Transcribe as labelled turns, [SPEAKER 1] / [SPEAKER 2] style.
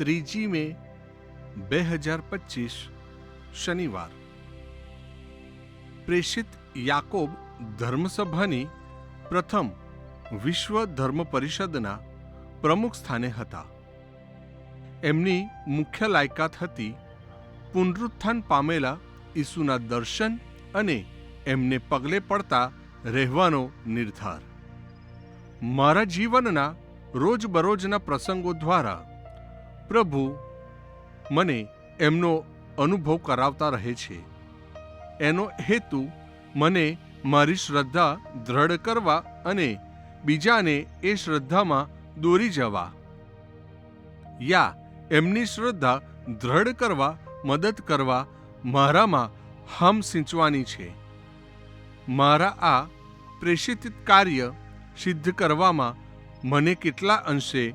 [SPEAKER 1] ત્રીજી મે બે હજાર પચીસ, શનિવાર. પ્રેષિત યાકોબ ધર્મસભાની પ્રથમ વિશ્વ ધર્મ પરિષદના પ્રમુખ સ્થાને હતા. એમની મુખ્ય લાયકાત હતી પુનરુત્થાન પામેલા ઈસુના દર્શન અને એમને પગલે પડતા રહેવાનો નિર્ધાર. મારા જીવનના રોજબરોજના પ્રસંગો દ્વારા પ્રભુ મને એમનો અનુભવ કરાવતા રહે છે. એનો હેતુ મને મારી શ્રદ્ધા દ્રઢ કરવા અને બીજાને એ શ્રદ્ધામાં દોરી જવા. યા, એમની શ્રદ્ધા દ્રઢ કરવા, મદદ કરવા મારામાં હમ સિંચવાની છે. મારા આ પ્રેષિત કાર્ય સિદ્ધ કરવામાં મને કેટલા અંશે